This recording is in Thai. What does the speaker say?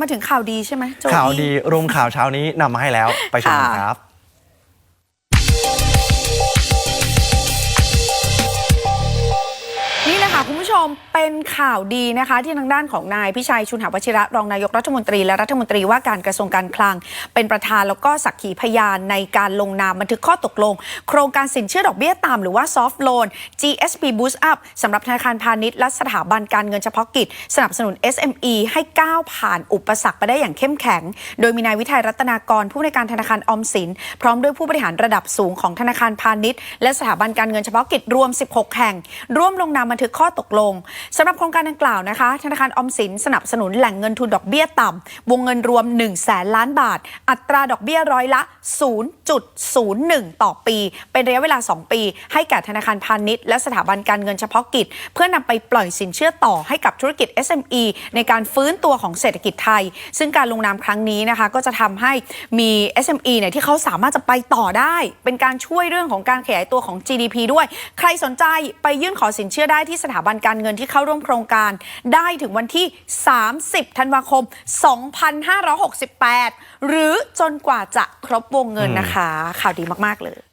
มาถึงข่าวดีใช่ไหมโจข่าวดีรุมข่าวเช้านี้นำมาให้แล้วไปชมกันค่ะ ครับ ชมเป็นข่าวดีนะคะ ที่ทางด้านของนายพิชัยชุนหาวชิระรองนายกรัฐมนตรีและรัฐมนตรีว่าการกระทรวงการคลัง เป็นประธานแล้วก็สักขีพยานในการลงนามบันทึกข้อตกลง โครงการสินเชื่อดอกเบี้ยต่ำหรือว่า soft loan GSP Boost Up สำหรับธนาคารพาณิชย์และสถาบันการเงินเฉพาะกิจ สนับสนุน SME ให้ก้าวผ่านอุปสรรคไปได้อย่างเข้มแข็ง โดยมีนายวิทัยรัตนากรผู้ในการธนาคารออมสิน พร้อมด้วยผู้บริหารระดับสูงของธนาคารพาณิชย์และสถาบันการเงินเฉพาะกิจรวม 16 แห่ง ร่วมลงนามบันทึกข้อตกลงสำหรับโครงการดังกล่าวนะคะ ธนาคารออมสินสนับสนุนแหล่งเงินทุนดอกเบี้ยต่ำวงเงินรวม 1 0 0 0 0แสนล้านบาท อัตราดอกเบี้ยร้อยละ 0.01 ต่อปี เป็นระยะเวลา 2 ปี ให้แก่ธนาคารพาณิชย์และสถาบันการเงินเฉพาะกิจ เพื่อนำไปปล่อยสินเชื่อต่อให้กับธุรกิจ SME ในการฟื้นตัวของเศรษฐกิจไทย ซึ่งการลงนามครั้งนี้นะคะ ก็จะทำให้มี SME เนี่ยที่เขาสามารถจะไปต่อได้ เป็นการช่วยเรื่องของการขยายตัวของ GDP ด้วย ใครสนใจไปยื่นขอสินเชื่อได้ที่สถาบันการการเงินที่เข้าร่วมโครงการ ได้ถึงวันที่ 30 ธันวาคม 2568 หรือจนกว่าจะครบวงเงินนะคะ ข่าวดีมาก ๆ เลย